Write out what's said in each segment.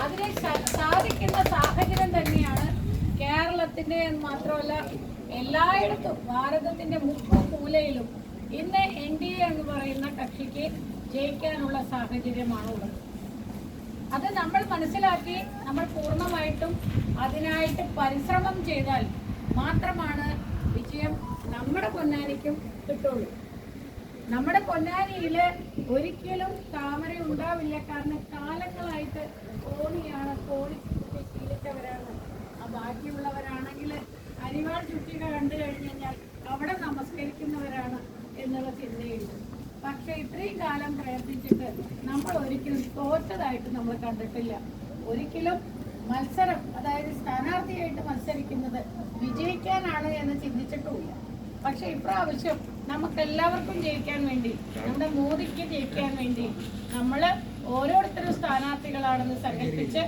അതിനെ സാധിക്കുന്ന സാഹചര്യം തന്നെയാണ് കേരളത്തിന്റെ മാത്രമല്ല എല്ലായിടത്തും ഭാരതത്തിന്റെ മുക്കും മൂലയിലും ഇന്ന് എൻ ഡി എ എന്ന് പറയുന്ന കക്ഷിക്ക് ജയിക്കാനുള്ള സാഹചര്യമാണ് ഉള്ളത് അത് നമ്മൾ മനസ്സിലാക്കി നമ്മൾ പൂർണമായിട്ടും അതിനായിട്ട് പരിശ്രമം ചെയ്താൽ മാത്രമാണ് വിജയം നമ്മുടെ പൊന്നാനിക്കും കിട്ടുള്ളൂ. നമ്മുടെ പൊന്നാനിയിൽ ഒരിക്കലും താമര ഉണ്ടാവില്ല. കാരണം കാലങ്ങളായിട്ട് കോണിയാണ് കോണി ചുറ്റി ആ ബാക്കിയുള്ളവരാണെങ്കിൽ അരിവാൾ ചുറ്റിക കണ്ടു കഴിഞ്ഞു കഴിഞ്ഞാൽ അവിടെ നമസ്കരിക്കുന്നവരാണ് എന്നുള്ള ചിന്തയുണ്ട്. പക്ഷെ ഇത്രയും കാലം പ്രയത്നിച്ചിട്ട് നമ്മൾ ഒരിക്കലും തോറ്റതായിട്ട് നമ്മൾ കണ്ടിട്ടില്ല. ഒരിക്കലും മത്സരം അതായത് സ്ഥാനാർത്ഥിയായിട്ട് മത്സരിക്കുന്നത് വിജയിക്കാനാണ് എന്ന് ചിന്തിച്ചിട്ടുമില്ല. പക്ഷെ ഇപ്രാവശ്യം നമുക്ക് എല്ലാവർക്കും ജയിക്കാൻ വേണ്ടി നമ്മുടെ മോദിക്ക് ജയിക്കാൻ വേണ്ടി നമ്മൾ ഓരോരുത്തരും സ്ഥാനാർത്ഥികളാണെന്ന് സങ്കല്പിച്ച്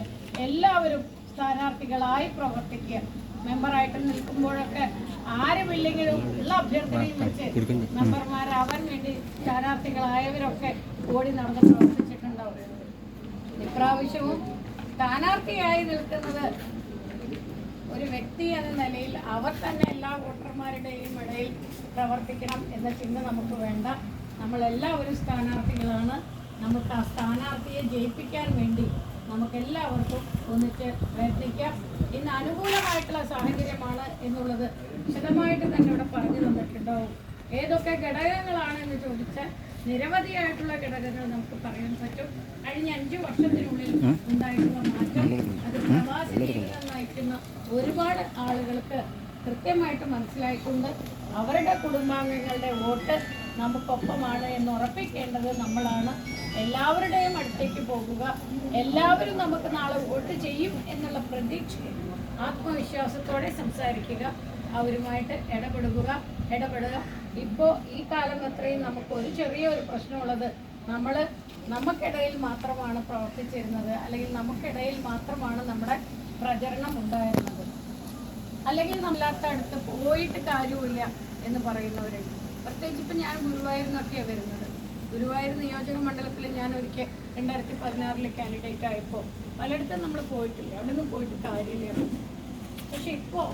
എല്ലാവരും സ്ഥാനാർത്ഥികളായി പ്രവർത്തിക്കുക. മെമ്പറായിട്ട് നിൽക്കുമ്പോഴൊക്കെ ആരുമില്ലെങ്കിലും ഉള്ള അഭ്യർത്ഥനയും വെച്ച് മെമ്പർമാരാവാൻ വേണ്ടി സ്ഥാനാർത്ഥികളായവരൊക്കെ ഓടി നടന്ന് പ്രവർത്തിച്ചിട്ടുണ്ടാവും. ഇപ്രാവശ്യവും സ്ഥാനാർത്ഥിയായി നിൽക്കുന്നത് ഒരു വ്യക്തി എന്ന നിലയിൽ അവർ തന്നെ എല്ലാ വോട്ടർമാരുടെയും ഇടയിൽ പ്രവർത്തിക്കണം എന്ന ചിന്ത നമുക്ക് വേണ്ട. നമ്മളെല്ലാവരും സ്ഥാനാർത്ഥികളാണ്. നമുക്ക് ആ സ്ഥാനാർത്ഥിയെ ജയിപ്പിക്കാൻ വേണ്ടി നമുക്ക് എല്ലാവർക്കും ഒന്നിച്ച് പ്രയത്നിക്കാം. ഇന്ന് അനുകൂലമായിട്ടുള്ള സാഹചര്യമാണ് എന്നുള്ളത് വിശദമായിട്ട് തന്നെ ഇവിടെ പറഞ്ഞു തന്നിട്ടുണ്ടാവും. ഏതൊക്കെ ഘടകങ്ങളാണ് എന്ന് ചോദിച്ചാൽ നിരവധിയായിട്ടുള്ള ഘടകങ്ങൾ നമുക്ക് പറയാൻ പറ്റും. കഴിഞ്ഞ അഞ്ചു വർഷത്തിനുള്ളിൽ ഉണ്ടായിട്ടുള്ള മാറ്റം അത് പ്രവാസി ജീവിതം നയിക്കുന്ന ഒരുപാട് ആളുകൾക്ക് കൃത്യമായിട്ട് മനസ്സിലായിട്ടുണ്ട്. അവരുടെ കുടുംബാംഗങ്ങളുടെ വോട്ട് നമുക്കൊപ്പമാണ് എന്ന് ഉറപ്പിക്കേണ്ടത് നമ്മളാണ്. എല്ലാവരുടെയും അടുത്തേക്ക് പോകുക. എല്ലാവരും നമുക്ക് നാളെ വോട്ട് ചെയ്യും എന്നുള്ള പ്രതീക്ഷ ആത്മവിശ്വാസത്തോടെ സംസാരിക്കുക. അവരുമായിട്ട് ഇടപെടുക. ഇടപെടുക. ഇപ്പോൾ ഈ കാലം അത്രയും നമുക്ക് ഒരു ചെറിയൊരു പ്രശ്നമുള്ളത് നമ്മൾ നമുക്കിടയിൽ മാത്രമാണ് പ്രവർത്തിച്ചിരുന്നത്. അല്ലെങ്കിൽ നമുക്കിടയിൽ മാത്രമാണ് നമ്മുടെ പ്രചരണം ഉണ്ടായിരുന്നത്. അല്ലെങ്കിൽ നമ്മളാത്ത അടുത്ത് പോയിട്ട് കാര്യമില്ല എന്ന് പറയുന്നവരുണ്ട് പ്രത്യേകിച്ച് ഇപ്പം ഞാൻ ഗുരുവായൂരിന്നൊക്കെയാണ് വരുന്നത്. ഗുരുവായൂർ നിയോജക മണ്ഡലത്തിൽ ഞാൻ ഒരിക്കൽ രണ്ടായിരത്തി പതിനാറിൽ കാൻഡിഡേറ്റ് ആയപ്പോൾ പലയിടത്തും നമ്മൾ പോയിട്ടില്ല. അവിടെ നിന്ന് പോയിട്ട് കാര്യമില്ല. പക്ഷെ ഇപ്പോൾ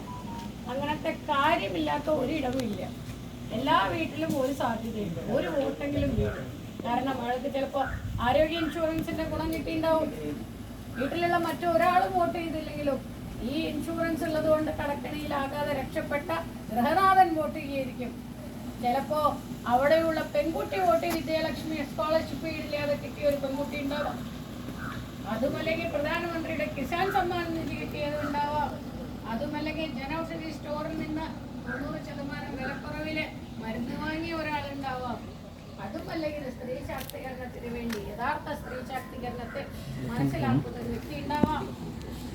അങ്ങനത്തെ കാര്യമില്ലാത്ത ഒരിടവും ഇല്ല. എല്ലാ വീട്ടിലും ഒരു സാധ്യതയുണ്ട്. ഒരു വോട്ടെങ്കിലും വീഴും കാരണം അയാൾക്ക് ചിലപ്പോൾ ആരോഗ്യ ഇൻഷുറൻസിന്റെ ഗുണം കിട്ടിയിട്ടുണ്ടാവും. വീട്ടിലുള്ള മറ്റൊരാളും വോട്ട് ചെയ്തില്ലെങ്കിലും ഈ ഇൻഷുറൻസ് ഉള്ളത് കൊണ്ട് കടക്കണിയിലാകാതെ രക്ഷപ്പെട്ട ഗൃഹനാഥൻ വോട്ട് ചെയ്യായിരിക്കും ചിലപ്പോ അവിടെയുള്ള പെൺകുട്ടി വോട്ട് വിജയലക്ഷ്മി സ്കോളർഷിപ്പ് ഇല്ലാതെ കിട്ടിയ ഒരു പെൺകുട്ടി ഉണ്ടാവാം. അതുമല്ലെങ്കിൽ പ്രധാനമന്ത്രിയുടെ കിസാൻ സമ്മാൻ നിധി കിട്ടിയത് ഉണ്ടാവാം. അതുമല്ലെങ്കിൽ ജനൌഷധി സ്റ്റോറിൽ നിന്ന് തൊണ്ണൂറ് ശതമാനം വിലക്കുറവിൽ മരുന്ന് വാങ്ങിയ ഒരാളുണ്ടാവാം. അതുമല്ലെങ്കിൽ സ്ത്രീ ശാക്തീകരണത്തിന് വേണ്ടി യഥാർത്ഥ സ്ത്രീ ശാക്തീകരണത്തെ മനസ്സിലാക്കുന്ന ഒരു വ്യക്തി ഉണ്ടാവാം.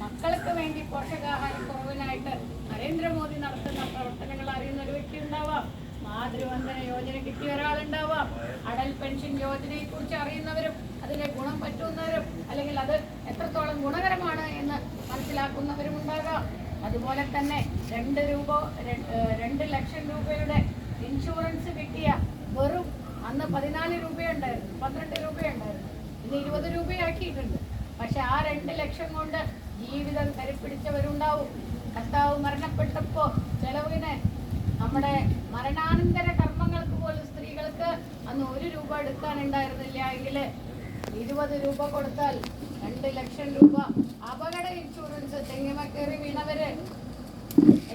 മക്കൾക്ക് വേണ്ടി പോഷകാഹാര കുറവിനായിട്ട് നരേന്ദ്രമോദി നടത്തുന്ന പ്രവർത്തനങ്ങൾ അറിയുന്ന ഒരു വ്യക്തി ഉണ്ടാവാം. മാതൃവന്ദന യോജന കിട്ടിയ ഒരാളുണ്ടാവാം. അടൽ പെൻഷൻ യോജനയെ കുറിച്ച് അറിയുന്നവരും അതിന്റെ ഗുണം പറ്റുന്നവരും അല്ലെങ്കിൽ അത് എത്രത്തോളം ഗുണകരമാണ് എന്ന് മനസ്സിലാക്കുന്നവരും ഉണ്ടാകാം അതുപോലെ തന്നെ രണ്ട് രൂപ രണ്ട് ലക്ഷം രൂപയുടെ ഇൻഷുറൻസ് കിട്ടിയ വെറും അന്ന് പതിനാല് രൂപയുണ്ടായിരുന്നു പന്ത്രണ്ട് രൂപയുണ്ടായിരുന്നു. ഇന്ന് ഇരുപത് രൂപയാക്കിയിട്ടുണ്ട്. പക്ഷെ ആ രണ്ട് ലക്ഷം കൊണ്ട് ജീവിതം കരുപ്പിടിച്ചവരുണ്ടാവും. കർത്താവ് മരണപ്പെട്ടപ്പോ ചെലവിന് നമ്മുടെ മരണാനന്തര കർമ്മങ്ങൾക്ക് പോലും സ്ത്രീകൾക്ക് അന്ന് ഒരു രൂപ എടുക്കാനുണ്ടായിരുന്നില്ല എങ്കിൽ ഇരുപത് രൂപ കൊടുത്താൽ രണ്ട് ലക്ഷം രൂപ. അപകട ഇൻഷുറൻസ് തെങ്ങിമ വീണവര്.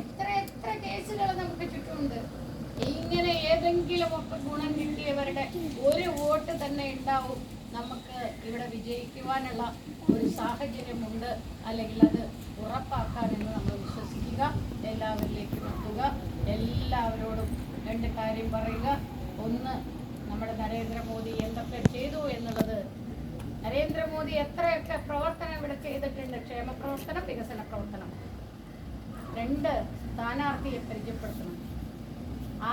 എത്ര എത്ര കേസുകൾ നമുക്ക് ചുറ്റുമുണ്ട്. ഇങ്ങനെ ഏതെങ്കിലും ഒക്കെ ഗുണം കിട്ടിയവരുടെ ഒരു വോട്ട് തന്നെ ഉണ്ടാവും. നമുക്ക് ഇവിടെ വിജയിക്കുവാനുള്ള ഒരു സാഹചര്യമുണ്ട്. അല്ലെങ്കിൽ അത് ഉറപ്പാക്കാനെന്ന് നമ്മൾ വിശ്വസിക്കുക. എല്ലാവരിലേക്കും എത്തുക. എല്ലാവരോടും രണ്ട് കാര്യം പറയുക. ഒന്ന് നമ്മുടെ നരേന്ദ്രമോദി എന്തൊക്കെ ചെയ്തു എന്നുള്ളത്. നരേന്ദ്രമോദി എത്രയൊക്കെ പ്രവർത്തനം ഇവിടെ ചെയ്തിട്ടുണ്ട്. ക്ഷേമ പ്രവർത്തനം വികസന പ്രവർത്തനം. രണ്ട് സ്ഥാനാർത്ഥിയെ പരിചയപ്പെടുത്തണം.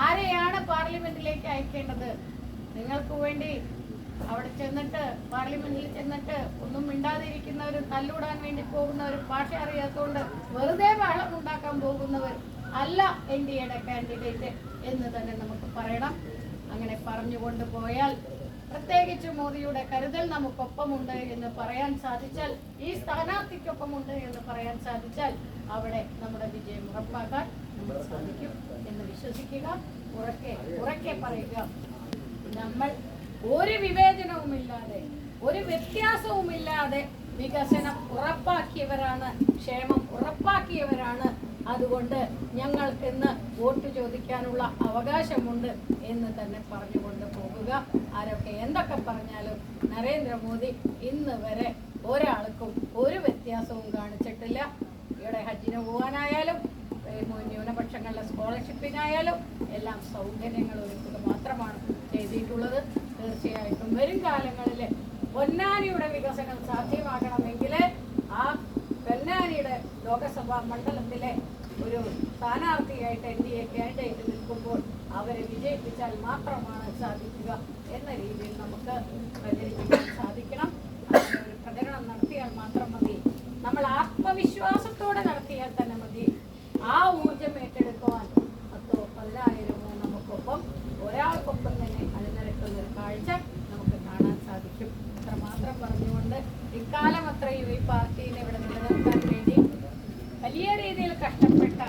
ആരെയാണ് പാർലമെന്റിലേക്ക് അയക്കേണ്ടത്? നിങ്ങൾക്ക് വേണ്ടി അവിടെ ചെന്നിട്ട് പാർലമെന്റിൽ ചെന്നിട്ട് ഒന്നും മിണ്ടാതിരിക്കുന്നവരും തല്ലൂടാൻ വേണ്ടി പോകുന്നവരും ഭാഷ അറിയാത്തതുകൊണ്ട് വെറുതെ ബഹളം ഉണ്ടാക്കാൻ പോകുന്നവർ അല്ല എൻ ഡി എയുടെ കാൻഡിഡേറ്റ് എന്ന് തന്നെ നമുക്ക് പറയണം. അങ്ങനെ പറഞ്ഞുകൊണ്ട് പോയാൽ പ്രത്യേകിച്ച് മോദിയുടെ കരുതൽ നമുക്കൊപ്പമുണ്ട് എന്ന് പറയാൻ സാധിച്ചാൽ ഈ സ്ഥാനാർത്ഥിക്കൊപ്പമുണ്ട് എന്ന് പറയാൻ സാധിച്ചാൽ അവിടെ നമ്മുടെ വിജയം ഉറപ്പാക്കാൻ നമുക്ക് സാധിക്കും എന്ന് വിശ്വസിക്കുക ഉറക്കെ ഉറക്കെ പറയുക. നമ്മൾ ഒരു വിവേചനവുമില്ലാതെ ഒരു വ്യത്യാസവുമില്ലാതെ വികസനം ഉറപ്പാക്കിയവരാണ് ക്ഷേമം ഉറപ്പാക്കിയവരാണ് അതുകൊണ്ട് ഞങ്ങൾ ഇന്ന് വോട്ട് ചോദിക്കാനുള്ള അവകാശമുണ്ട് എന്ന് തന്നെ പറഞ്ഞുകൊണ്ട് പോകുക. ആരൊക്കെ എന്തൊക്കെ പറഞ്ഞാലും നരേന്ദ്രമോദി ഇന്ന് വരെ ഒരാൾക്കും ഒരു വ്യത്യാസവും കാണിച്ചിട്ടില്ല. ഇവിടെ ഹജ്ജിന് പോകാനായാലും ന്യൂനപക്ഷങ്ങളുടെ സ്കോളർഷിപ്പിനായാലും എല്ലാം സൗകര്യങ്ങൾ ഒരുക്കുക മാത്രമാണ് ചെയ്തിട്ടുള്ളത്. തീർച്ചയായിട്ടും വരും കാലങ്ങളിൽ പൊന്നാനിയുടെ വികസനം സാധ്യമാകണമെങ്കിൽ ആ പൊന്നാനിയുടെ ലോകസഭാ മണ്ഡലത്തിലെ ഒരു സ്ഥാനാർത്ഥിയായിട്ട് എൻ ഡി എ കാൻഡിഡേറ്റ് നിൽക്കുമ്പോൾ അവരെ വിജയിപ്പിച്ചാൽ മാത്രമാണ് സാധിക്കുക എന്ന രീതിയിൽ നമുക്ക് പ്രചരിപ്പിക്കാൻ സാധിക്കണം. പ്രചരണം നടത്തിയാൽ മാത്രം മതി. നമ്മൾ ആത്മവിശ്വാസത്തോടെ നടത്തിയാൽ തന്നെ മതി. ആ ഊർജം ഏറ്റെടുക്കുവാൻ പത്തോ പതിനായിരമോ നമുക്കൊപ്പം ഒരാൾക്കൊപ്പം തന്നെ അണിനിരക്കുന്ന ഒരു കാഴ്ച നമുക്ക് കാണാൻ സാധിക്കും. മാത്രം പറഞ്ഞുകൊണ്ട് ഇക്കാലം അത്രയും ഈ പാർട്ടീനെ ഇവിടെ നിലനിർത്താൻ വേണ്ടി വലിയ രീതിയിൽ കഷ്ടപ്പെട്ട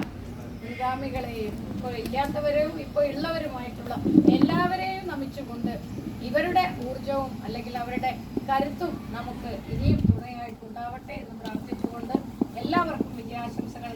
മുൻഗാമികളെയും ഇപ്പോൾ ഇല്ലാത്തവരും ഇപ്പോൾ ഉള്ളവരുമായിട്ടുള്ള എല്ലാവരെയും നമിച്ചുകൊണ്ട് ഇവരുടെ ഊർജവും അല്ലെങ്കിൽ അവരുടെ കരുത്തും നമുക്ക് ഇനിയും തുണയായിട്ടുണ്ടാവട്ടെ എന്ന് പ്രാർത്ഥിച്ചുകൊണ്ട് എല്ലാവർക്കും വിജയാശംസകൾ